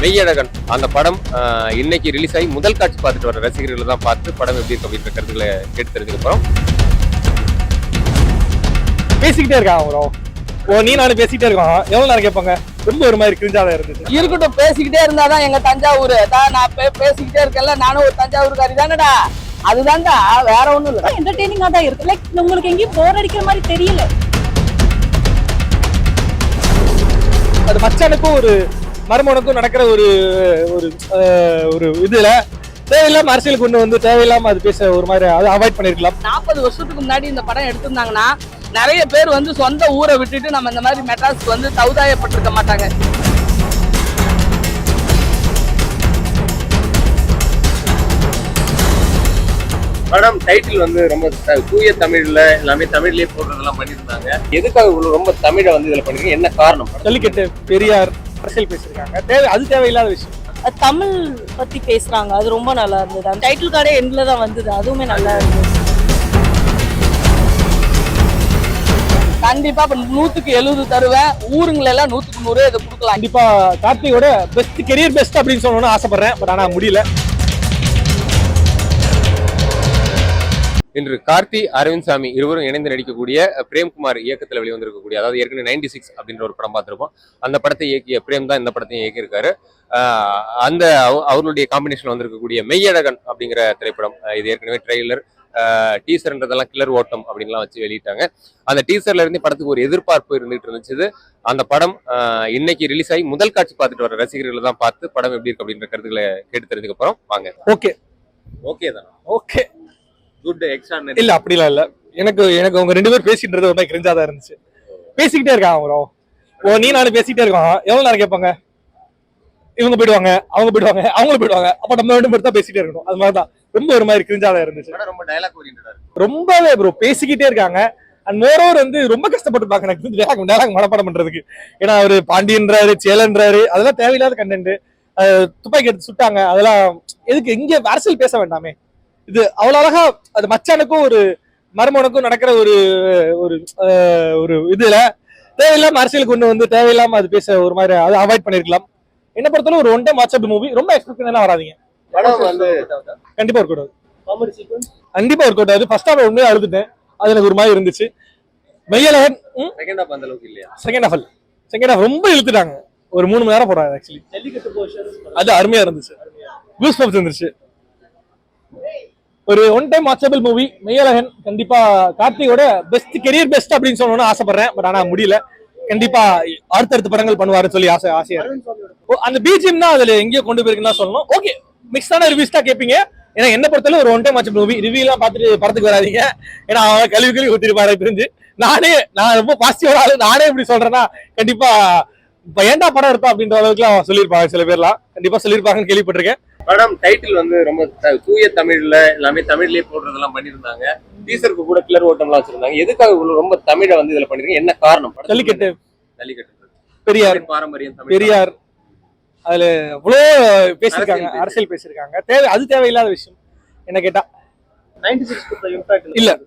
மெய்யழகன். அந்த படம் இன்னைக்கு ரிலீஸ் ஆகி முதல் காட்சி பார்த்துட்டு வர ரசிகர்கள் தான் பார்த்து படம் எப்படி இருக்கு அப்படின்ற கருத்துக்களை கேட்டு தெரிஞ்சுக்க போறோம். பேசிக்கிட்டே இருக்கான் ப்ரோ ஓ நீ நானும் பேசிக்கிட்டே இருக்கோம். எவ்வளவு நேரம் கேட்பாங்க? ரொம்ப ஒரு மாதிரி கிரிஞ்சாதான் இருந்துச்சு. இருக்கட்டும் பேசிக்கிட்டே இருந்தாதான் எங்க தஞ்சாவூர். தான் நான் பே- பேசிக்கிட்டே இருக்கேன்ல நானும் ஒரு தஞ்சாவூர்காரி தானடா. அதுதான்டா வேற ஒண்ணும் இல்ல. என்டர்டெய்னிங்கா தான் இருக்கு. லைக் உங்களுக்கு எங்கேயும் போர் அடிக்கிற மாதிரி தெரியல. அது மச்சானுக்கும் ஒரு மருமனுக்கும் நடக்கிற ஒரு ஒரு ஒரு இதுல தேவையில்லாம அரசியல் கொண்டு வந்து தேவையில்லாம அது பேச ஒரு மாதிரி அதை அவாய்ட் பண்ணிருக்கலாம். நாற்பது வருஷத்துக்கு முன்னாடி இந்த படம் எடுத்திருந்தாங்கன்னா நிறைய பேர் வந்து சொந்த ஊரை விட்டுட்டு நம்ம இந்த மாதிரி மெட்ராஸ்க்கு வந்து சவுதாயப்பட்டிருக்க மாட்டாங்க. படம் டைட்டில் வந்து ரொம்ப த- தூய தமிழ்ல எல்லாமே தமிழ்லயே போடுறதெல்லாம் பண்ணியிருந்தாங்க. எதுக்காக இவ்வளவு ரொம்ப தமிழை வந்து இதுல பண்ணிருக்கீங்க? என்ன காரணம்? ஜல்லிக்கட்டு பெரியார் அரசியல் பேசியிருக்காங்க. தேவை அது தேவையில்லாத விஷயம். தமிழ் பத்தி பேசுறாங்க. அது ரொம்ப நல்லா இருந்தது. அந்த டைட்டில் கார்டே எண்ட்ல தான் வந்தது. அதுவுமே நல்லா இருந்தது. கண்டிப்பா இப்ப நூத்துக்கு எழுபது தருவேன் ஊருங்கள எல்லாம் நூத்துக்கு நூறு இதை கொடுக்கலாம். கண்டிப்பா கார்த்திகோட பெஸ்ட் கெரியர் பெஸ்ட் அப்படின்னு சொல்லணும்னு ஆசைப்படுறேன். பட் ஆனா முடியல. இன்று கார்த்தி அரவிந்த் சாமி இருவரும் இணைந்து நடிக்கக்கூடிய பிரேம்குமார் இயக்கத்தில் வெளிவந்திருக்கக்கூடிய அதாவது ஏற்கனவே நைன்டி சிக்ஸ் அப்படின்ற ஒரு படம் பார்த்திருப்போம். அந்த படத்தை இயக்கிய பிரேம் தான் இந்த படத்தையும் இயக்கியிருக்காரு. அந்த அவ- அவர்களுடைய காம்பினேஷன் வந்திருக்கக்கூடிய மெய்யழகன் அப்படிங்கிற திரைப்படம் இது ஏற்கனவே ட்ரெய்லர் டீசர்ன்றதெல்லாம் கிளர் ஓட்டம் அப்படின்லாம் வச்சு வெளியிட்டாங்க. அந்த டீசர்ல இருந்து படத்துக்கு ஒரு எதிர்பார்ப்பு இருந்துட்டு இருந்துச்சு. அந்த படம் இன்னைக்கு ரிலீஸ் ஆகி முதல் காட்சி பார்த்துட்டு வர ரசிகர்கள் தான் பார்த்து படம் எப்படி இருக்கு அப்படின்ற கருத்துக்களை கேட்டு தெரிஞ்சுக்க போறோம். வாங்க. ஓகே. ஓகே தான்? ஓகே. குட் எக்ஸ்ட்ரா இல்ல அப்படிலாம் இல்ல. எனக்கு எனக்கு உங்க ரெண்டு பேரும் பேசிட்டு ஒரு மாதிரி கிரிஞ்சாதான் இருந்துச்சு. பேசிக்கிட்டே இருக்கான் ப்ரோ ஓ நீ நானும் பேசிக்கிட்டே இருக்கோம். எவ்வளவு நேரம் கேட்பாங்க? இவங்க போயிடுவாங்க அவங்க போயிடுவாங்க அவங்களும் போயிடுவாங்க. அப்ப நம்ம ரெண்டு பேரும் தான் பேசிட்டே இருக்கணும். அது மாதிரி தான். ரொம்ப ஒரு மாதிரி கிரிஞ்சாதான் இருந்துச்சு. ரொம்ப டைலாக் ரொம்பவே ப்ரோ பேசிக்கிட்டே இருக்காங்க. அண்ட் மோரோவர் வந்து ரொம்ப கஷ்டப்பட்டுருப்பாங்க. எனக்கு டேலாக் டேலாக் மனப்பாடம் பண்றதுக்கு. ஏன்னா அவரு பாண்டியன்றாரு சேலன்றாரு. அதெல்லாம் தேவையில்லாத கண்டென்ட் துப்பாக்கி எடுத்து சுட்டாங்க. அதெல்லாம் எதுக்கு இங்க அரசியல் பேச வேண்டாமே. இது அவ்வளவு அழகா அது மச்சானுக்கும் ஒரு மருமனுக்கும் நடக்கிற ஒரு ஒரு ஒரு இதுல தேவையில்லாம அரசியல் கொண்டு வந்து தேவையில்லாம அது பேச ஒரு மாதிரி அதை அவாய்ட் பண்ணிருக்கலாம். என்ன பொறுத்தவரை ஒரு ஒன் டைம் வாட்ஸ்அப் மூவி ரொம்ப எக்ஸ்பெக்ட் பண்ணலாம் வராதீங்க. கண்டிப்பா ஒர்க் அவுட் கண்டிப்பா ஒர்க் அவுட் ஆகுது ஃபர்ஸ்ட் ஹாஃப் உண்மையா அழுதுட்டேன். அது எனக்கு ஒரு மாதிரி இருந்துச்சு. மெய்யழகன் செகண்ட் ஹாஃப் அந்த அளவுக்கு இல்லையா? செகண்ட் ஹாஃப் செகண்ட் ஹாஃப் ரொம்ப இழுத்துட்டாங்க. ஒரு மூணு மணி நேரம் போறாங்க ஆக்சுவலி அது அருமையா இருந்துச்சு. கூஸ் பம்ப்ஸ் இருந்துச்சு ஒரு one time watchable movie Meiyazhagan கண்டிப்பா கார்த்திகோட பெஸ்ட் கெரியர் பெஸ்ட் அப்படின்னு சொல்லணும்னு ஆசைப்படுறேன். பட் ஆனா முடியல. கண்டிப்பா அடுத்தடுத்த படங்கள் பண்ணுவாருன்னு சொல்லி ஆசை ஆசையா அந்த பிஜிஎம் தான் அதுல எங்கேயோ கொண்டு போயிருக்குன்னு தான் சொல்லணும். ஓகே மிக்ஸான ரிவ்யூஸ் தான் கேட்பீங்க ஏன்னா என்ன பொறுத்தவரை ஒரு one time watchable movie review எல்லாம் பார்த்துட்டு படத்துக்கு வராதீங்க. ஏன்னா அவன் கழுவி கழுவி ஊத்திருப்பாரு தெரிஞ்சு. நானே நான் ரொம்ப பாசிட்டிவ் ஆளு. நானே இப்படி சொல்றேன்னா கண்டிப்பா இப்ப ஏன்டா படம் எடுத்தா அப்படின்ற அளவுக்கு சொல்லியிருப்பாங்க சில பேர்லாம். கண்டிப்பா சொல்லியிருப்பாங்கன்னு கேள்விப்பட்டிருக்கேன். படம் டைட்டில் வந்து ரொம்ப த- தூய தமிழ்ல எல்லாமே தமிழ்லயே போடுறதெல்லாம் பண்ணியிருந்தாங்க. டீசருக்கு கூட கிளர் ஓட்டம்லாம் வச்சிருந்தாங்க. எதுக்காக இவ்வளவு ரொம்ப தமிழை வந்து இதுல பண்ணிருக்கீங்க? என்ன காரணம்? ஜல்லிக்கட்டு. ஜல்லிக்கட்டு. பெரியார். தமிழ் பாரம்பரியம் தமிழ் பெரியார். அதுல எவ்வளோ பேசியிருக்காங்க அரசியல் பேசியிருக்காங்க. தேவை அது தேவையில்லாத விஷயம். என்ன கேட்டா. இல்ல.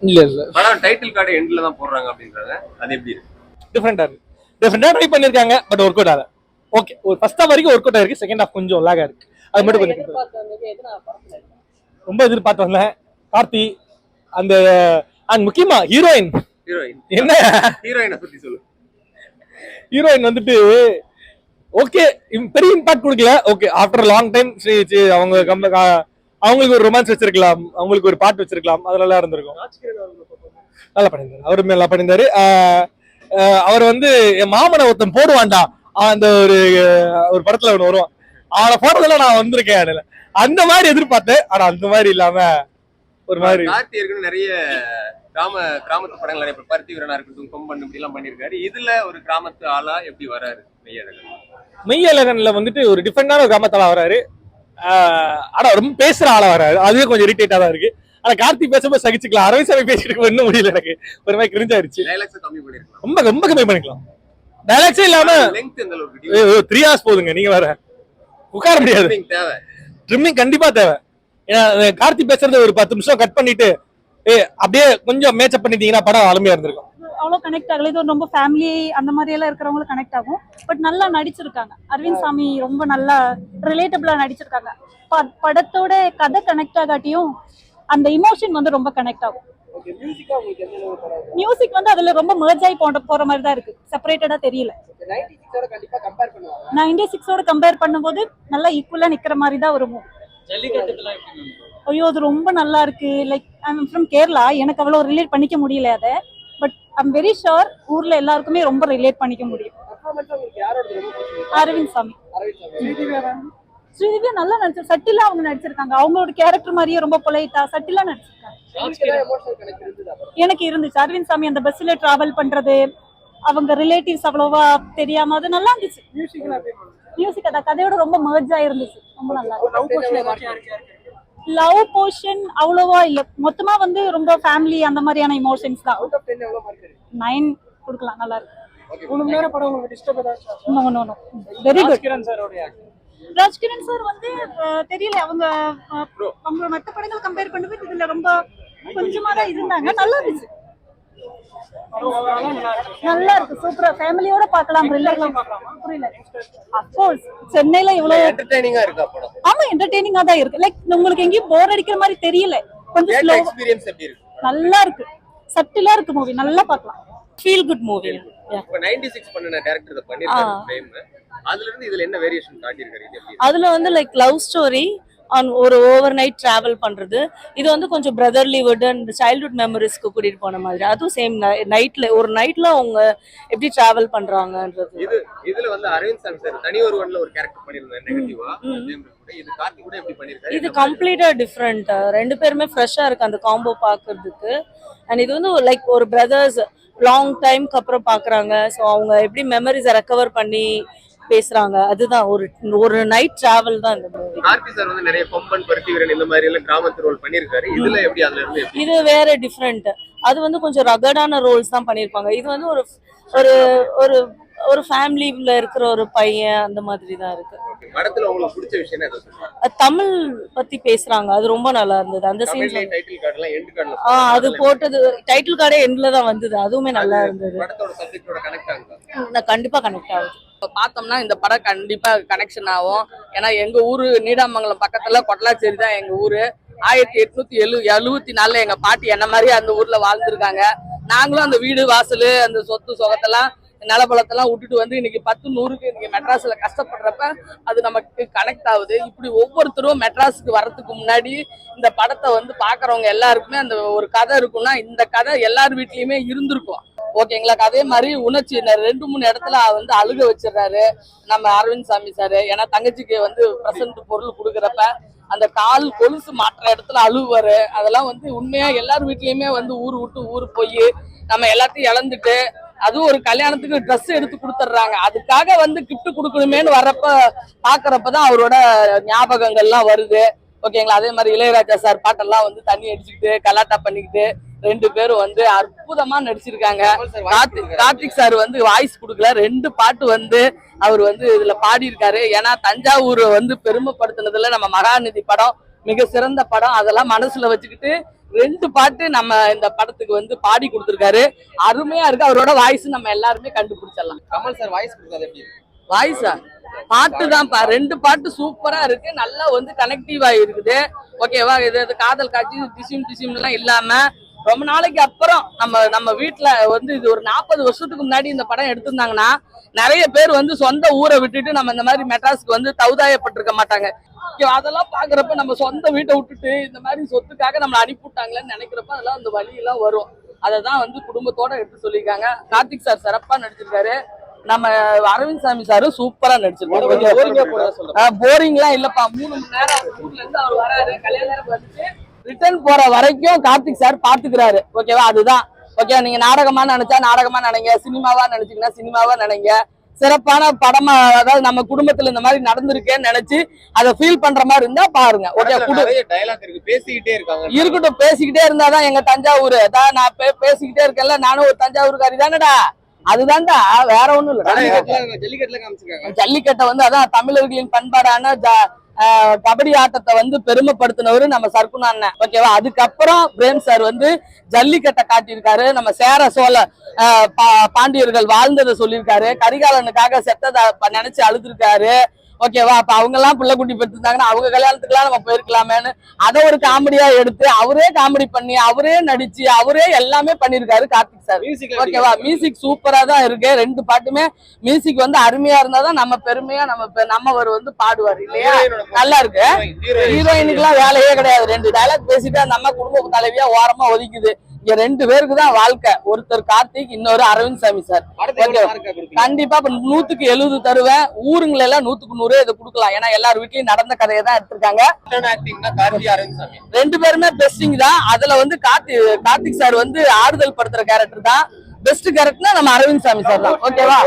இல்ல. இல்ல படம் டைட்டில் கார்டு எண்ட்ல தான் போடுறாங்க அப்படின்றாங்க. அது எப்படி இருக்கு? டிஃப்ரெண்டா இருக்கு. டிஃப்ரெண்டா ட்ரை பண்ணிருக்காங்க பட் ஒர்க் அவுட் ஆகல. ஓகே ஒரு ஃபர்ஸ்ட் ஹாஃப் வரைக்கும் ஒர்க் அவுட் ஆயிருக்கு செகண்ட் ஹாஃப் கொஞ்சம் லாகா இருக்கு. அது மட்டும் கொஞ்சம் ரொம்ப எதிர்பார்த்து வந்தேன். கார்த்தி அந்த அண்ட் முக்கியமா ஹீரோயின் ஹீரோயின் என்ன? ஹீரோயினை பத்தி சொல்லு. ஹீரோயின் வந்துட்டு ஓகே பெரிய இம்பாக்ட் கொடுக்கல. ஓகே ஆஃப்டர் லாங் டைம் அவங்க கம்ப கா- அவங்களுக்கு ஒரு ரொமான்ஸ் வச்சிருக்கலாம். அவங்களுக்கு ஒரு பாட்டு வச்சிருக்கலாம். அது நல்லா இருந்திருக்கும். நல்லா பண்ணியிருந்தாரு. அவரு நல்லா பண்ணியிருந்தாரு. அவர் வந்து என் மாமனை ஒருத்தன் போடுவான்டா. அந்த ஒரு ஒரு படத்துல ஒன்று வருவான் அவனை போடுறதுல நான் வந்திருக்கேன் அதுல அந்த மாதிரி எதிர்பார்த்தேன். ஆனா அந்த மாதிரி இல்லாம ஒரு மாதிரி கார்த்தி ஏற்கனவே நிறைய கிராம கிராமத்து படங்கள் நிறைய பருத்தி வீரனா இருக்கட்டும் கொம்பன் இப்படி எல்லாம் பண்ணிருக்காரு இதுல ஒரு கிராமத்து ஆளா எப்படி வராரு மெய்யழகன்? மெய்யழகன்ல வந்துட்டு ஒரு டிஃபரெண்டான ஒரு கிராமத்தால வராரு. ஆனா ரொம்ப பேசுற ஆளா வராரு. அதுவே கொஞ்சம் இரிட்டேட்டா தான் இருக்கு. ஆனா கார்த்தி பேசும்போது சகிச்சுக்கலாம். அரவிந்த் சாமி பேசிட்டு இருக்க இன்னும் முடியல எனக்கு. ஒரு மாதிரி கிரிஞ்சாயிருச்சு ரொம்ப ரொம்ப கம்மி பண்ணிக்கலாம். டைலாக்ஸே இல்லாம த்ரீ ஹவர்ஸ் போதுங்க. நீங்க வேற உட்கார முடியாது. தேவை. ட்ரிம்மிங் கண்டிப்பா தேவை. ஏன்னா கார்த்தி பேசுறது ஒரு பத்து நிமிஷம் கட் பண்ணிட்டு ஏ அப்படியே கொஞ்சம் மேட்சப் பண்ணிட்டீங்கன்னா படம் அருமையா இருந்திருக்கும். அவ்வளோ கனெக்ட் ஆகல. இது ரொம்ப ஃபேமிலி அந்த மாதிரி எல்லாம் இருக்கிறவங்களும் கனெக்ட் ஆகும். பட் நல்லா நடிச்சிருக்காங்க. அரவிந்த் சாமி ரொம்ப நல்லா ரிலேட்டபிளா நடிச்சிருக்காங்க. ப- படத்தோட கதை கனெக்ட் ஆகாட்டியும் அந்த இமோஷன் வந்து ரொம்ப கனெக்ட் ஆகும். மியூசிக் வந்து அதுல ரொம்ப merge ஆகி போட போற மாதிரி தான் இருக்கு. செப்பரேட்டடா தெரியல. நைன்டி சிக்ஸோட கம்பேர் பண்ணும்போது நல்லா ஈக்குவலா நிக்கிற மாதிரி தான் ஒரு ஐயோ அது ரொம்ப நல்லா இருக்கு. லைக் ஐம் ஃப்ரம் கேரளா எனக்கு அவ்வளோ ரிலேட் பண்ணிக்க முடியல அதை. பட் ஐம் வெரி ஷுர் ஊர்ல எல்லாருக்குமே ரொம்ப ரிலேட் பண்ணிக்க முடியும். அரவிந்த் சாமி ஸ்ரீதிவ்யா நல்லா நடிச்சு சட்டிலா அவங்க நடிச்சிருக்காங்க. அவங்களோட கேரக்டர் மாதிரியே ரொம்ப பொலைட்டா சட்டிலா நடிச்சிருக்காங்க. எனக்கு இருந்துச்சு. அரவிந்த் சாமி அந்த பஸ்ல டிராவல் பண்றது அவங்க ரிலேட்டிவ்ஸ் அவ்வளோவா தெரியாம அது நல்லா இருந்துச்சு. மியூசிக் அதான் கதையோட ரொம்ப மர்ஜா இருந்துச்சு. ரொம்ப நல்லா இருந்துச்சு. லவ் போர்ஷன் அவ்வளோவா இல்ல. மொத்தமா வந்து ரொம்ப ஃபேமிலி அந்த மாதிரியான இமோஷன்ஸ் தான். நைன் கொடுக்கலாம் நல்லா இருக்கு. வெரி குட் ராஜ்கிரண் சார் வந்து தெரியல அவங்க அவங்க மத்த படங்கள் கம்பேர் பண்ணும்போது இதுல ரொம்ப கொஞ்சமா தான் இருந்தாங்க. நல்லா இருந்துச்சு. நல்லா இருக்கு. சூப்பரா. ஃபேமிலியோட பார்க்கலாம் த்ரில்லர்லாம் புரியல அப்கோர்ஸ் சென்னையில இவ்வளவு என்டர்டைனிங்கா இருக்கா படம்? ஆமா என்டர்டெய்னிங்கா தான் இருக்கு. லைக் உங்களுக்கு எங்கேயும் போர் அடிக்கிற மாதிரி தெரியல. கொஞ்சம் ஸ்லோ எக்ஸ்பீரியன்ஸ் எப்படி இருக்கு? நல்லா இருக்கு. சட்டிலா இருக்கு மூவி நல்லா பார்க்கலாம். ஃபீல் குட் மூவி இப்ப 96 பண்ணன டைரக்டர் இத பண்ணிருக்காரு ஃப்ரேம் அதுல இருந்து இதுல என்ன வேரியேஷன் காட்டியிருக்காரு? இது எப்படி அதுல வந்து லைக் லவ் ஸ்டோரி ஆன் ஒரு ஓவர் நைட் டிராவல் பண்றது. இது வந்து கொஞ்சம் பிரதர்லி வுட் அண்ட் சைல்ட்ஹுட் மெமரிஸ்க்கு கூட்டிட்டு போன மாதிரி. அதுவும் சேம் நைட்ல ஒரு நைட்ல அவங்க எப்படி டிராவல் பண்றாங்கன்றது. இது இதுல வந்து அரவிந்த் சாமி சார் தனி ஒருவன்ல ஒரு கேரக்டர் பண்ணிருந்தாரு நெகட்டிவா இது கார்த்தி கூட எப்படி பண்ணிருக்காரு இது கம்ப்ளீட்டா டிஃப்ரெண்ட் ரெண்டு பேருமே ஃப்ரெஷ்ஷா இருக்கு அந்த காம்போ பாக்குறதுக்கு. அண்ட் இது வந்து லைக் ஒரு பிரதர்ஸ் லாங் டைம்க்கு அப்புறம் பாக்குறாங்க. ஸோ அவங்க எப்படி மெமரிஸை ரெக்கவர் பண்ணி பேசுறாங்க. அதுதான் ஒரு ஒரு நைட் டிராவல் தான் இந்த மூவி கார்த்தி சார் வந்து நிறைய கொம்பன் பருத்தி வீரன் இந்த மாதிரி எல்லாம் கிராமத்து ரோல் பண்ணிருக்காரு இதுல எப்படி அதுல இருந்து இது வேற டிஃப்ரெண்ட் அது வந்து கொஞ்சம் ரகடான ரோல்ஸ் தான் பண்ணியிருப்பாங்க. இது வந்து ஒரு ஒரு ஒரு ஒரு ஃபேமிலில இருக்கிற ஒரு பையன் அந்த மாதிரி தான் இருக்கு. படத்துல உங்களுக்கு பிடிச்ச விஷயம் தமிழ் பத்தி பேசுறாங்க. அது ரொம்ப நல்லா இருந்தது. அந்த தமிழ்லயே டைட்டில் கார்டுலாம் எண்ட் கார்டுல ஆ அது போட்டது டைட்டில் கார்டே எண்ட்ல தான் வந்தது. அதுவுமே நல்லா இருந்தது. படத்தோட சப்ஜெக்டோட கனெக்ட் ஆகுது? நான் கண்டிப்பா கனெக்ட் ஆகுது. இப்போ பார்த்தோம்னா இந்த படம் கண்டிப்பாக கனெக்ஷன் ஆகும். ஏன்னா எங்க ஊர் நீடாமங்கலம் பக்கத்துல கொட்டலாச்சேரி தான் எங்கள் ஊரு. ஆயிரத்தி எட்நூத்தி எழு எழுவத்தி நாலுல எங்கள் பாட்டி என்ன மாதிரி அந்த ஊரில் வாழ்ந்துருக்காங்க. நாங்களும் அந்த வீடு வாசல் அந்த சொத்து சொகத்தெல்லாம் நிலபலத்தெல்லாம் விட்டுட்டு வந்து இன்னைக்கு பத்து நூறுக்கு இன்னைக்கு மெட்ராஸில் கஷ்டப்படுறப்ப அது நமக்கு கனெக்ட் ஆகுது. இப்படி ஒவ்வொருத்தரும் மெட்ராஸுக்கு வர்றதுக்கு முன்னாடி இந்த படத்தை வந்து பார்க்குறவங்க எல்லாருக்குமே அந்த ஒரு கதை இருக்கும்னா இந்த கதை எல்லார் வீட்லேயுமே இருந்திருக்கும். ஓகேங்களா? அதே மாதிரி உணர்ச்சி ரெண்டு மூணு இடத்துல வந்து அழுக வச்சிடுறாரு நம்ம அரவிந்த் சாமி சார். ஏன்னா தங்கச்சிக்கு வந்து பிரசன்ட் பொருள் கொடுக்குறப்ப அந்த கால் கொலுசு மாற்ற இடத்துல அழுவாரு அதெல்லாம் வந்து உண்மையா எல்லார் வீட்லயுமே வந்து ஊர் விட்டு ஊர் போய் நம்ம எல்லாத்தையும் இழந்துட்டு அதுவும் ஒரு கல்யாணத்துக்கு ட்ரெஸ் எடுத்து கொடுத்துட்றாங்க. அதுக்காக வந்து கிஃப்ட் கொடுக்கணுமேன்னு வரப்ப பாக்குறப்பதான் அவரோட ஞாபகங்கள்லாம் வருது. ஓகேங்களா? அதே மாதிரி இளையராஜா சார் பாட்டெல்லாம் வந்து தண்ணி அடிச்சுக்கிட்டு கலாட்டா பண்ணிக்கிட்டு ரெண்டு பேரும் வந்து அற்புதமா நடிச்சிருக்காங்க. கார்த்திக் கார்த்திக் சார் வந்து வாய்ஸ் கொடுக்கல. ரெண்டு பாட்டு வந்து அவர் வந்து இதுல பாடி இருக்காரு ஏன்னா தஞ்சாவூர் வந்து பெருமைப்படுத்தினதுல நம்ம மகாநிதி படம் மிக சிறந்த படம். அதெல்லாம் மனசுல வச்சுக்கிட்டு ரெண்டு பாட்டு நம்ம இந்த படத்துக்கு வந்து பாடி கொடுத்திருக்காரு. அருமையா இருக்கு. அவரோட வாய்ஸ் நம்ம எல்லாருமே கண்டுபிடிச்சிடலாம். கமல் சார் வாய்ஸ் கொடுத்தது எப்படி? வாய்ஸா? பாட்டு தான்ப்பா. ரெண்டு பாட்டு சூப்பரா இருக்கு. நல்லா வந்து கனெக்டிவா இருக்குது. ஓகேவா இது இது காதல் காட்சி டிசிம் டிசிம்லாம் இல்லாம ரொம்ப நாளைக்கு அப்புறம் நம்ம நம்ம வீட்ல வந்து இது ஒரு நாற்பது வருஷத்துக்கு முன்னாடி இந்த படம் எடுத்திருந்தாங்கன்னா நிறைய பேர் வந்து சொந்த ஊரை விட்டுட்டு நம்ம இந்த மாதிரி மெட்ராஸ்க்கு வந்து தௌதாயப்பட்டிருக்க மாட்டாங்க. அதெல்லாம் பாக்குறப்ப நம்ம சொந்த வீட்டை விட்டுட்டு இந்த மாதிரி சொத்துக்காக நம்மளை அனுப்பிவிட்டாங்களேன்னு நினைக்கிறப்ப அதெல்லாம் அந்த வழி எல்லாம் வரும். அதை தான் வந்து குடும்பத்தோட எடுத்து சொல்லியிருக்காங்க. கார்த்திக் சார் சிறப்பா நடிச்சிருக்காரு. நம்ம அரவிந்த் சாமி சாரும் சூப்பரா நடிச்சிருக்காரு. போரிங்லாம் இல்லப்பா. மூணு மணி நேரம் ஊர்ல இருந்து அவர் வராரு. கல்யாணம் வந்துட்டு ரிட்டர்ன் போற வரைக்கும் கார்த்திக் சார் பாத்துக்கிறாரு. ஓகேவா அதுதான். ஓகே நீங்க நாடகமா நினைச்சா நாடகமா நினைங்க சினிமாவா நினைச்சீங்கன்னா சினிமாவா நினைங்க சிறப்பான படமா அதாவது நம்ம குடும்பத்துல இந்த மாதிரி நடந்திருக்கேன்னு நினைச்சு அதை ஃபீல் பண்ற மாதிரி இருந்தா பாருங்க. ஓகே பேசிக்கிட்டே இருக்காங்க. இருக்கட்டும். பேசிக்கிட்டே இருந்தாதான் எங்க தஞ்சாவூர். அதான் நான் பேசிக்கிட்டே இருக்கேன்ல. நானும் ஒரு தஞ்சாவூர்காரி தானடா? அதுதான்டா. வேற ஒண்ணும் இல்ல. ஜல்லிக்கட்டுல ஜல்லிக்கட்டை வந்து அதான் தமிழர்களின் பண்பாடான கபடி ஆட்டத்தை வந்து பெருமைப்படுத்தினவரு நம்ம சர்க்குணா அண்ணன். ஓகேவா அதுக்கப்புறம் பிரேம் சார் வந்து ஜல்லிக்கட்டை காட்டியிருக்காரு. நம்ம சேர சோழ ஆஹ் பா- பாண்டியர்கள் வாழ்ந்ததை சொல்லியிருக்காரு. கரிகாலனுக்காக செத்ததை நினைச்சு அழுதுருக்காரு. ஓகேவா அப்ப அவங்க எல்லாம் பிள்ளை குட்டி பெற்றிருந்தாங்கன்னா அவங்க கல்யாணத்துக்குலாம் நம்ம போயிருக்கலாமேன்னு அதை ஒரு காமெடியா எடுத்து அவரே காமெடி பண்ணி அவரே நடிச்சு அவரே எல்லாமே பண்ணிருக்காரு கார்த்திக் சார் ஓகேவா மியூசிக் சூப்பரா தான் இருக்கு. ரெண்டு பாட்டுமே மியூசிக் வந்து அருமையா இருந்தாதான் நம்ம பெருமையா நம்ம பெ- நம்மவர் வந்து பாடுவார் இல்லையா? நல்லா இருக்கு. ஹீரோயினுக்கு எல்லாம் வேலையே கிடையாது. ரெண்டு டைலாக் பேசிட்டு அந்த அம்மா குடும்ப தலைவியா ஓரமா ஒதுக்குது. இங்க ரெண்டு பேருக்கு தான் வாழ்க்கை. ஒருத்தர் கார்த்திக் இன்னொரு அரவிந்த் சாமி சார். கண்டிப்பா இப்ப நூத்துக்கு எழுபது தருவேன். ஊருங்கள எல்லாம் நூத்துக்கு நூறு இதை கொடுக்கலாம். ஏன்னா எல்லார் வீட்லயும் நடந்த கதையை தான் எடுத்திருக்காங்க. ரெண்டு பேருமே பெஸ்டிங் தான். அதுல வந்து கார்த்தி கார்த்திக் சார் வந்து ஆறுதல் படுத்துற கேரக்டர் தான். பெஸ்ட் கேரக்டர்னா நம்ம அரவிந்த் சாமி சார் தான். ஓகேவா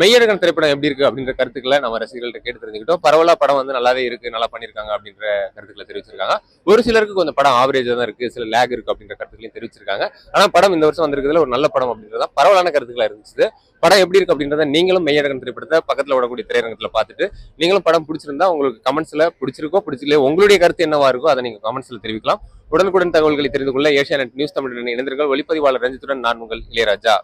மெய்யழகன் திரைப்படம் எப்படி இருக்கு அப்படின்ற கருத்துக்களை நம்ம ரசிகர்கள்ட்ட கேட்டு தெரிஞ்சுக்கிட்டோம். பரவலா படம் வந்து நல்லாவே இருக்கு நல்லா பண்ணிருக்காங்க அப்படின்ற கருத்துக்களை தெரிவிச்சிருக்காங்க. ஒரு சிலருக்கு கொஞ்சம் படம் ஆவரேஜா தான் இருக்கு சில லேக் இருக்கு அப்படின்ற கருத்துக்களையும் தெரிவிச்சிருக்காங்க. ஆனா படம் இந்த வருஷம் வந்திருக்கிறதுல ஒரு நல்ல படம் அப்படின்றத பரவலான கருத்துக்களா இருந்துச்சு. படம் எப்படி இருக்கு அப்படின்றத நீங்களும் மெய்யரகன் திரைப்படத்தை பக்கத்துல விடக்கூடிய திரையரங்கத்தில் பார்த்துட்டு நீங்களும் படம் பிடிச்சிருந்தா உங்களுக்கு கமெண்ட்ஸ்ல பிடிச்சிருக்கோ பிடிச்சிக்கலையோ உங்களுடைய கருத்து என்னவா இருக்கோ அதை நீங்க கமெண்ட்ஸ்ல தெரிவிக்கலாம். உடனுக்குடன் தகவல்களை தெரிந்து கொள்ள ஏஷியா நியூஸ் தமிழுடன் இணைந்திருங்கள். ஒளிப்பதிவாளர் ரஞ்சித்துடன் நான் உங்கள் இளையராஜா.